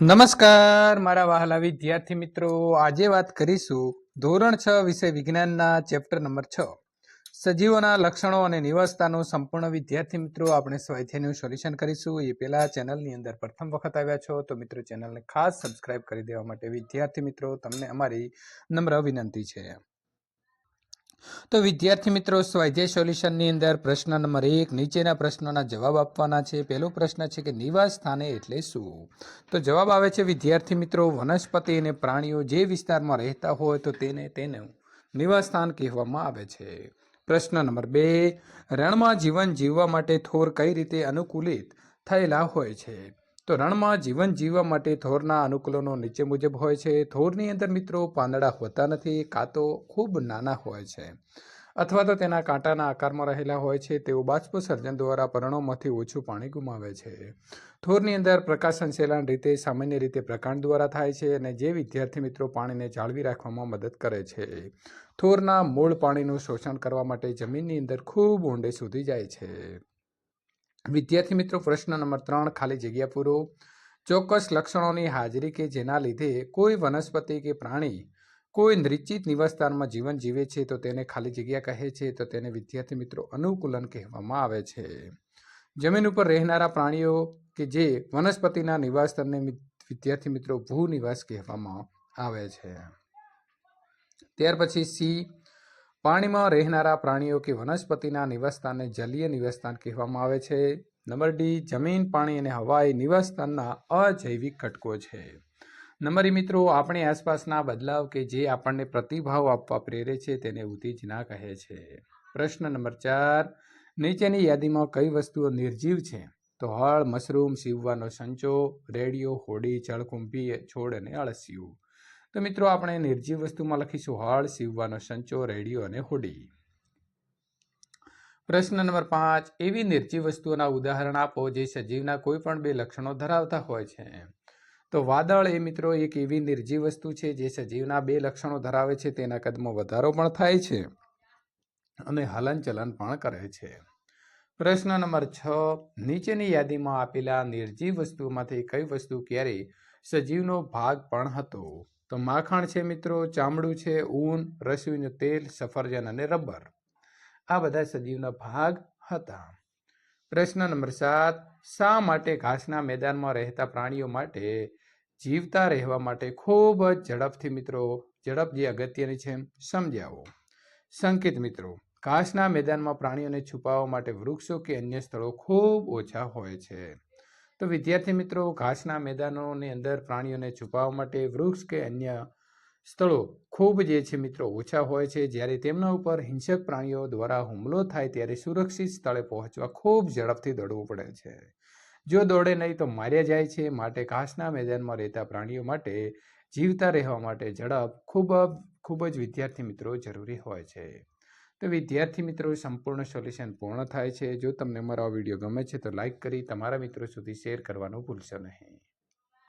નમસ્કાર, મારા વહાલા વિદ્યાર્થી મિત્રો. આજે વાત કરીશું ધોરણ છ વિષય વિજ્ઞાનના ચેપ્ટર નંબર છ. સજીવોના લક્ષણો અને નિવાસતાનું સંપૂર્ણ વિદ્યાર્થી મિત્રો, આપણે સ્વાધ્યાયનું સોલ્યુશન કરીશું. એ પહેલા ચેનલની અંદર પ્રથમ વખત આવ્યા છો, તો મિત્રો ચેનલને ખાસ સબસ્ક્રાઇબ કરી દેવા માટે વિદ્યાર્થી મિત્રો, તમને અમારી નમ્ર વિનંતી છે. તો વિદ્યાર્થી મિત્રો, સ્વાધ્યાય સોલ્યુશનની અંદર પ્રશ્ન નંબર એક, નીચેના પ્રશ્નોના જવાબ આપવાના છે. પહેલો પ્રશ્ન છે કે નિવાસ સ્થાને એટલે શું? તો જવાબ આવે છે, વિદ્યાર્થી મિત્રો, વનસ્પતિ અને પ્રાણીઓ જે વિસ્તારમાં રહેતા હોય તો તેને તેનું નિવાસ સ્થાન કહેવામાં આવે છે. પ્રશ્ન નંબર બે, રણમાં જીવન જીવવા માટે થોર કઈ રીતે અનુકૂલિત થયેલા હોય છે? તો રણમાં જીવન જીવવા માટે થોરના અનુકૂલનો નીચે મુજબ હોય છે. થોરની અંદર મિત્રો પાંદડા હોતા નથી, કાં તો ખૂબ નાના હોય છે. અથવા તો તેના કાંટાના આકારમાં રહેલા હોય છે. તેઓ બાષ્પસર્જન દ્વારા પર્ણોમાંથી ઓછું પાણી ગુમાવે છે. થોરની અંદર પ્રકાશ સંશેલન રીતે, સામાન્ય રીતે પ્રકાંડ દ્વારા થાય છે અને જે વિદ્યાર્થી મિત્રો પાણીને જાળવી રાખવામાં મદદ કરે છે. થોરના મૂળ પાણીનું શોષણ કરવા માટે જમીનની અંદર ખૂબ ઊંડે સુધી જાય છે. વિદ્યાર્થી મિત્રો, પ્રશ્ન નંબર ત્રણ, ખાલી જગ્યા પૂરો. ચોક્કસ લક્ષણોની હાજરી કે જેના લીધે કોઈ વનસ્પતિ કે પ્રાણી કોઈ નિશ્ચિત નિવાસસ્થાનમાં જીવન જીવે છે, તો તેને ખાલી જગ્યા કહે છે, તો તેને વિદ્યાર્થી મિત્રો અનુકૂલન કહેવામાં આવે છે. જમીન ઉપર રહેનારા પ્રાણીઓ કે જે વનસ્પતિના નિવાસસ્થાનને વિદ્યાર્થી મિત્રો ભૂ નિવાસ કહેવામાં આવે છે. ત્યાર પછી સી પાણીમાં રહેનારા પ્રાણીઓ કે વનસ્પતિના નિવાસસ્થાનને જલીય નિવાસસ્થાન કહેવામાં આવે છે. નંબર ડી, જમીન, પાણી અને હવા એ નિવાસસ્થાનના અજૈવિક ઘટકો છે. નંબર મિત્રો, આપણી આસપાસના બદલાવ કે જે આપણને પ્રતિભાવ આપવા પ્રેરે છે તેને ઉત્તેજના કહે છે. પ્રશ્ન નંબર ચાર, નીચેની યાદીમાં કઈ વસ્તુઓ નિર્જીવ છે? તો હળ, મશરૂમ, સીવવાનો સંચો, રેડિયો, હોડી, જળકુંભી, છોડ અને અળસિયું. તો મિત્રો આપણે નિર્જીવ વસ્તુમાં લખીશું હળ સીવવાનો સંચો રેડિયો અને હોડી. પ્રશ્ન નંબર પાંચ, એવી નિર્જીવ વસ્તુઓના ઉદાહરણ આપો જે સજીવના કોઈ પણ બે લક્ષણો ધરાવતા હોય છે. તો વાદળ એ મિત્રો એક એવી નિર્જીવ વસ્તુ છે જે સજીવના બે લક્ષણો ધરાવે છે, તેના કદમાં વધારો પણ થાય છે અને હલનચલન પણ કરે છે. પ્રશ્ન નંબર છ, નીચેની યાદીમાં આપેલા નિર્જીવ વસ્તુઓમાંથી કઈ વસ્તુ ક્યારે સજીવનો ભાગ પણ હતો. તો માખણ છે મિત્રો, ચામડું છે, ઊન રસોઈનું તેલ, સફરજન અને રબર. આ બધા સજીવના ભાગ હતા. પ્રશ્ન નંબર સાત, શા માટે ઘાસના મેદાનમાં રહેતા પ્રાણીઓ માટે જીવતા રહેવા માટે ખૂબ જ ઝડપથી મિત્રો, ઝડપ જે અગત્યની છે સમજાવો. સંકેત મિત્રો, ઘાસના મેદાનમાં પ્રાણીઓને છુપાવવા માટે વૃક્ષો કે અન્ય સ્થળો ખૂબ ઓછા હોય છે. તો વિદ્યાર્થી મિત્રો, ઘાસના મેદાનોની અંદર પ્રાણીઓને છુપાવવા માટે વૃક્ષ કે અન્ય સ્થળો ખૂબ જે છે મિત્રો, ઓછા હોય છે. જ્યારે તેમના ઉપર હિંસક પ્રાણીઓ દ્વારા હુમલો થાય ત્યારે સુરક્ષિત સ્થળે પહોંચવા ખૂબ ઝડપથી દોડવું પડે છે. જો દોડે નહીં તો માર્યા જાય છે. માટે ઘાસના મેદાનમાં રહેતા પ્રાણીઓ માટે જીવતા રહેવા માટે ઝડપ ખૂબ ખૂબ જ વિદ્યાર્થી મિત્રો જરૂરી હોય છે. તો વિદ્યાર્થી મિત્રો સંપૂર્ણ સોલ્યુશન પૂર્ણ થાય છે. જો તમને મારો આ વીડિયો ગમે છે, તો લાઇક કરી, તમારા મિત્રો સુધી શેર કરવાનું ભૂલશો નહીં.